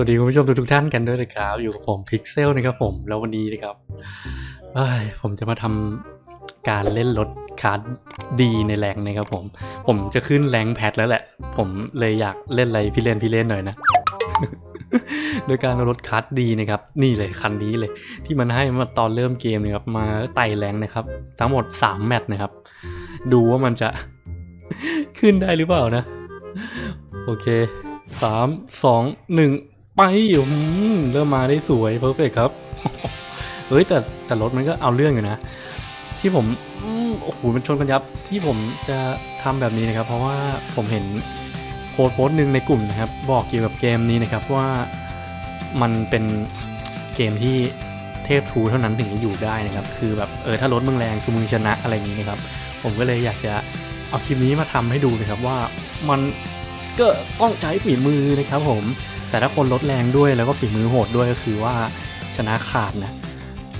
วัสดีคุณผู้ชมทุกท่านกันด้วยนะครับ อยู่กับผมพิกเซลนะครับผมแล้ววันนี้นะครับผมจะมาทำการเล่นรถคาร์ดดีในแรงนะครับผม ผมจะขึ้นแรงแพทแล้วแหละ ผมเลยอยากเล่นอะไรพี่เล่นพี่เล่นหน่อยนะโดยการเอารถคัสดีนะครับ นี่เลยคันนี้เลย ที่มันให้มาตอนเริ่มเกมนะครับ มาไต่แรงนะครับ ทั้งหมด 3 แมตช์นะครับ ดูว่ามันจะขึ้นได้หรือเปล่านะ โอเคสามสองหนึ่ง ไปอืมเริ่มมาได้สวยเพอร์เฟกครับ เฮ้ยแต่แต่รถมันก็เอาเรื่องอยู่นะ ที่ผมโอ้โหมันชนกันยับที่ผมจะทำแบบนี้นะครับ เพราะว่าผมเห็นโพสต์โพสต์หนึ่งในกลุ่มนะครับ บอกเกี่ยวกับเกมนี้นะครับว่ามันเป็นเกมที่เทพทูเท่านั้นถึงจะอยู่ได้นะครับ คือแบบเออถ้ารถมึงแรงคือมึงชนะอะไรอย่างนี้นะครับ ผมก็เลยอยากจะเอาคลิปนี้มาทำให้ดูนะครับว่ามันก็ต้องใช้ฝีมือนะครับผม แต่ถ้าคนลดแรงด้วยแล้วก็ฝีมือโหดด้วยก็คือว่าชนะขาดนะ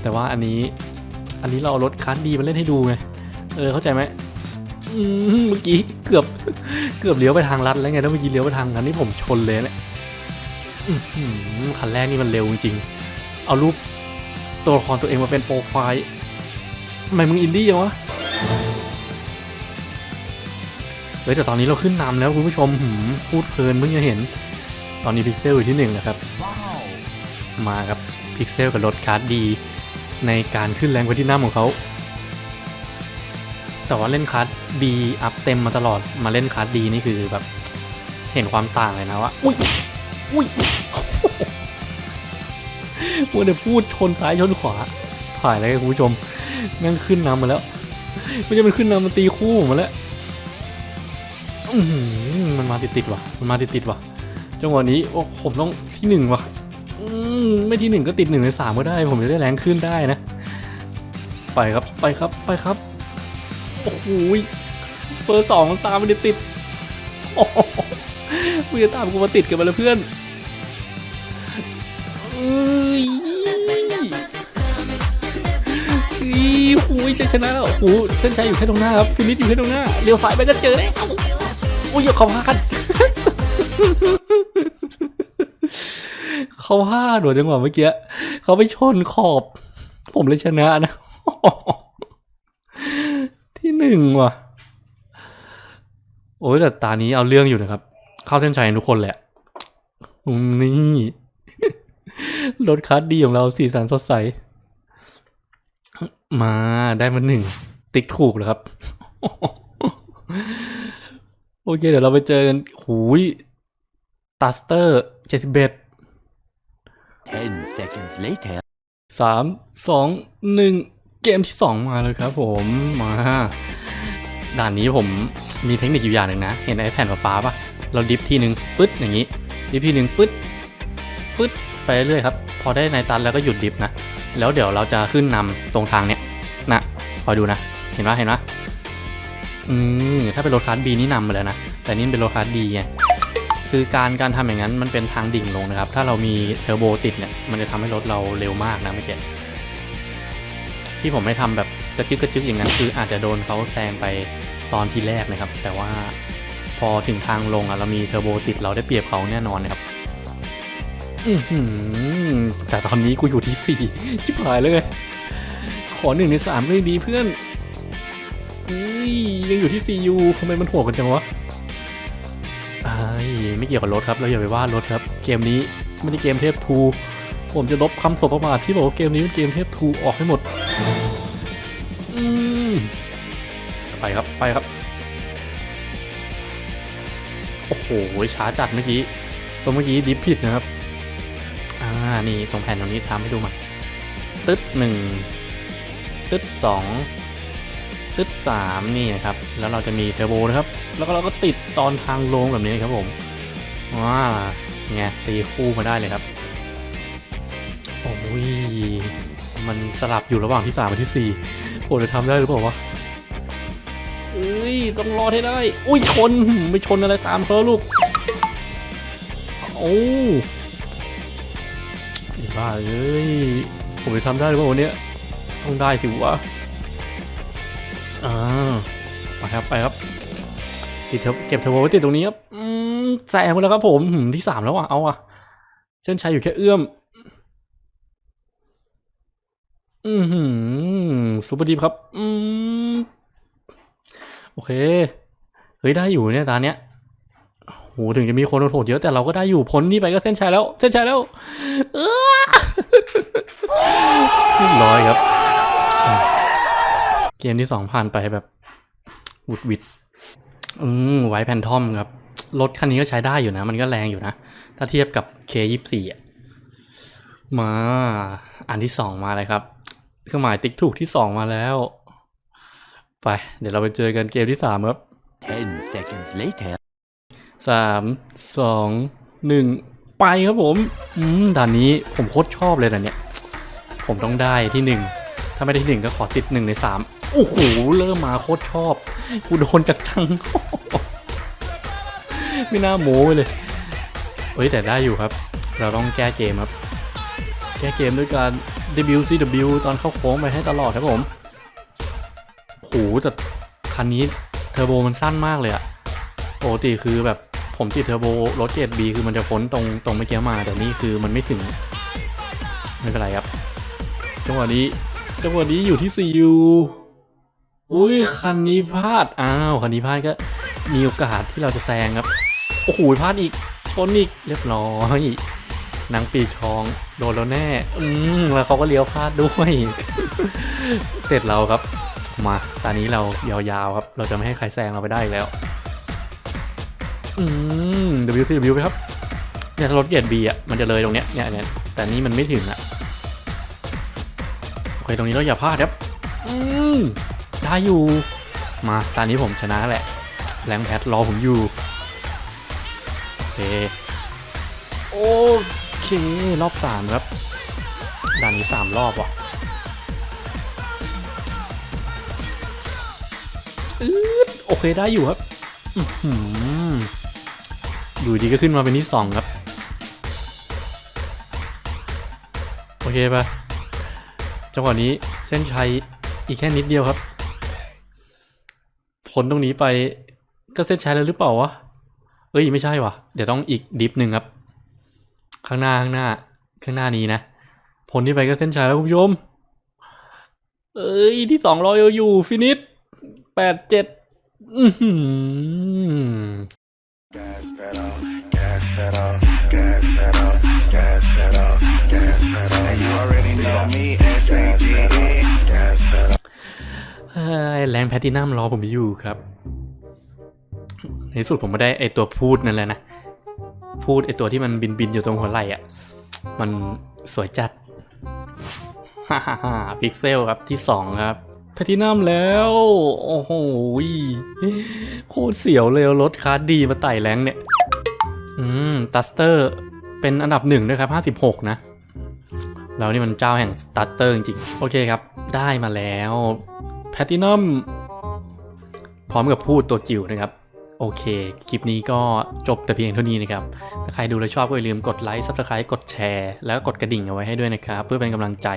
แต่ว่าอันนี้อันนี้เราเอารถคัสดีมาเล่นให้ดูไงเออเข้าใจไหมเมื่อกี้เกือบเกือบเลี้ยวไปทางลัดแล้วไงแล้วเมื่อกี้เลี้ยวไปทางนั้นนี่ผมชนเลยเนี่ยคันแรกนี่มันเร็วจริงๆเอารูปตัวละครตัวเองมาเป็นโปรไฟล์ทำไมมึงอินดี้จังวะเฮ้ยแต่ตอนนี้เราขึ้นนำแล้วคุณผู้ชมหืมพูดเพลินเพิ่งจะเห็น ตอนนี้พิกเซลอยู่ที่หนึ่งนะครับ มาครับพิกเซลกับรถคาร์ดดี ในการขึ้นแรงไปที่หน้าของเขา แต่ว่าเล่นคาร์ดดีอัพเต็มมาตลอดมาเล่นคาร์ดดีนี่คือแบบเห็นความต่างเลยนะว่าอุ้ยอุ้ยมัวแต่พูดชนซ้ายชนขวาผ่ายแล้วคุณผู้ชมแม่งขึ้นนำมาแล้วไม่ใช่มันขึ้นนำมันตีคู่ผมมาแล้วอื้อหือมันมาติดติดๆว่ะมันมาติดติดๆว่ะ จังหวะนี้โอ้ผมต้องที่หนึ่งว่ะอืมไม่ที่หนึ่งก็ติดหนึ่งในสามก็ได้ ผมจะได้แรงขึ้นได้นะ ไปครับไปครับไปครับ โอ้โหยเบอร์สองตามมันติดโอ้โหมึงจะตามกูมาติดกันมาเลยเพื่อนเอ้ยอีหูยจะชนะแล้วโอ้เส้นชัยอยู่แค่ตรงหน้าครับฟินิชอยู่แค่ตรงหน้าเลี้ยวซ้ายไปก็เจอแล้วอุ้ยอย่าขาพลาด เขาพลาดหัวจังหวะเมื่อกี้เขาไปชนขอบ ผมเลยชนะนะ ที่หนึ่งว่ะ โอ้ยแต่ตานี้เอาเรื่องอยู่นะครับ เข้าเส้นชัยทุกคนแหละนี่รถคัสดีของเราสีสันสดใส มาได้มาหนึ่ง ติ๊กถูกแล้วครับ โอเค เดี๋ยวเราไปเจอกัน หูยตัสเตอร์เจ็ดสิบเอ็ด Ten seconds later. สามสองหนึ่งเกมที่สองมาเลยครับผมมาด่านนี้ผมมีเทคนิคอยู่อย่างหนึ่งนะ เห็นไอ้แผ่นฟ้าปะเราดิฟทีหนึ่งปึ๊ดอย่างนี้ ดิฟทีหนึ่งปึ๊ดปึ๊ดไปเรื่อยครับ พอได้ในตันแล้วก็หยุดดิฟนะ แล้วเดี๋ยวเราจะขึ้นนำตรงทางเนี้ยนะคอยดูนะ เห็นปะเห็นปะอืมถ้าเป็นโรถคาร์ดบีนี่นำมาแล้วนะ แต่นี่เป็นโรถคาร์ดดีไง คือการการทำอย่างนั้นมันเป็นทางดิ่งลงนะครับ ถ้าเรามีเทอร์โบติดเนี่ย มันจะทำให้รถเราเร็วมากนะเมื่อกี้ที่ผมไม่ทำแบบกระจึกกระจึกอย่างนั้นคืออาจจะโดนเขาแซงไปตอนที่แรกนะครับ แต่ว่าพอถึงทางลงอะเรามีเทอร์โบติดเราได้เปรียบเขาแน่นอนนะครับแต่ตอนนี้กูอยู่ที่สี่ชิบหายเลย ขอหนึ่งในสามก็ยังดีเพื่อนอยังอยู่ที่ซียูทำไมมันโหดกันจังวะ ไม่เกี่ยวกับรถครับเราอย่าไปว่ารถครับ เกมนี้ไม่ได้เกมเทพทูผมจะลบคำสบประมาทที่บอกว่าเกมนี้เป็นเกมเทพทูออกให้หมดมไปครับไปครับ โอ้โหช้าจัดเมื่อกี้ตรงเมื่อกี้ดิฟผิดนะครับ อ่านี่ตรงแผ่นตรงนี้ทำให้ดูมาตึ๊ดหนึ่งตึ๊ดสองตึ๊ดสามนี่นะครับ แล้วเราจะมีเทอร์โบนะครับ แล้วก็เราก็ติดตอนทางลงแบบนี้ครับผม ว้าไงตีคู่มาได้เลยครับ โอ้ย มันสลับอยู่ระหว่างที่สามกับที่สี่โอ้จะทำได้หรือเปล่าวะเอ้ย ต้องรอดให้ได้ อุ้ยชน ไม่ชนอะไรตามเขาแล้วลูก โอ้ยบ้าเอ้ย ผมจะทำได้หรือเปล่าวันเนี้ยต้องได้สิวะ อ่า ไปครับ ไปครับติดเทอร์เก็บเทอร์โบไว้ติดตรงนี้ครับ อืม แซงไปแล้วครับผมหืมที่สามแล้วอะเอาอะ เส้นชัยอยู่แค่เอื้อม อือหือซูเปอร์ดีครับ อืมโอเค เฮ้ยได้อยู่เนี่ยตาเนี้ยโหถึงจะมีคนโหดเยอะแต่เราก็ได้อยู่พ้นนี่ไปก็เส้นชัยแล้ว เส้นชัยแล้วเออเรียบร้อยครับ เกมที่สองผ่านไปแบบวุดวิด อืมไว้แพนทอมครับ รถคันนี้ก็ใช้ได้อยู่นะ มันก็แรงอยู่นะ ถ้าเทียบกับ K ยี่สี่อะมาอันที่สองมาเลยครับเครื่องหมายติ๊กถูกที่สองมาแล้ว ไป เดี๋ยวเราไปเจอกันเกมที่สามครับ Ten seconds later. สามสองหนึ่งไปครับผมอืมด่านนี้ผมโคตรชอบเลยด่านเนี้ยผมต้องได้ที่หนึ่งถ้าไม่ได้ที่หนึ่งก็ขอติดหนึ่งในสามโอ้โหเริ่มมาโคตรชอบ กูโดนจากทัง ไม่น่าโม้ไปเลยเฮ้ยแต่ได้อยู่ครับ เราต้องแก้เกมครับ แก้เกมด้วยการ WCW ตอนเข้าโค้งไปให้ตลอดครับผมโหแต่คันนี้เทอร์โบมันสั้นมากเลยอะปกติคือแบบผมติดเทอร์โบรถเกรด B คือมันจะพ้นตรงตรงเมื่อกี้มา แต่นี่คือมันไม่ถึง ไม่เป็นไรครับจังหวะนี้จังหวะนี้อยู่ที่ CU อุ้ยคันนี้พลาด อ้าว คันนี้พลาดก็มีโอกาสที่เราจะแซงครับ อ้โหพลาดอีกชนอีกเรียบร้อยนางปีกทองโดนแล้วแน่ อืมแล้วเขาก็เลี้ยวพลาดด้วย เสร็จเราครับ มาตอนนี้เรายาวๆครับ เราจะไม่ให้ใครแซงเราไปได้แล้ว อืม WCW ไปครับ เนี่ยรถเกียร์ B อะ มันจะเลยตรงเนี้ย เนี่ยเนี่ยแต่นี่มันไม่ถึงอะ โอเคตรงนี้เราอย่าพลาดครับ อืม ได้อยู่ มาตอนนี้ผมชนะแหละ แรงแพทรอผมอยู่ โอเคโอเค รอบสามครับ ด่านนี้สามรอบว่ะโอเคได้อยู่ครับอื้อหืออยู่ดีก็ขึ้นมาเป็นที่สองครับ โอเคปะจังหวะนี้เส้นชัยอีกแค่นิดเดียวครับ ผลตรงนี้ไปก็เส้นชัยแล้วหรือเปล่าวะ เอ้ยไม่ใช่วะเดี๋ยวต้องอีกดิฟหนึ่งครับ ข้างหน้าข้างหน้า ข้างหน้านี้นะผลที่ไปก็เส้นชัยแล้วคุณผู้ชม เอ้ยที่สองรออยู่ฟินิชแปดเจ็ดเฮ้ยแรงแพลตตินัมรอผมอยู่ครับ ในที่สุดผมไม่ได้ไอตัวพูดนั่นแหละนะ พูดไอตัวที่มันบินบินอยู่ตรงหัวไหล่อะ่ะ มันสวยจัด ฮ่าฮ่าฮ่าพิกเซลครับที่สองครับแพลตตินัมแล้ว โอ้โหโคตรเสียวเลยรถคาร์ดดีมาไต่แรงเนี่ย อืม ตัสเตอร์เป็นอันดับหนึ่งด้วยครับห้าสิบหกนะ แล้วนี่มันเจ้าแห่งตาร์เตอร์จริงๆโอเคครับ ได้มาแล้วแพตตินัมพร้อมกับพูดตัวจิ๋วนะครับ โอเค คลิปนี้ก็จบแต่เพียงเท่านี้นะครับ ถ้าใครดูแล้วชอบก็อย่าลืมกดไลค์ Subscribe กดแชร์ แล้วก็กดกระดิ่งเอาไว้ให้ด้วยนะครับ เพื่อเป็นกำลังใจ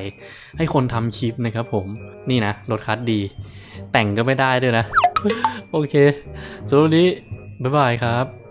ให้คนทำคลิปนะครับผม นี่นะรถคัสดี แต่งก็ไม่ได้ด้วยนะ โอเคสำหรับวันนี้ บ๊ายบายครับ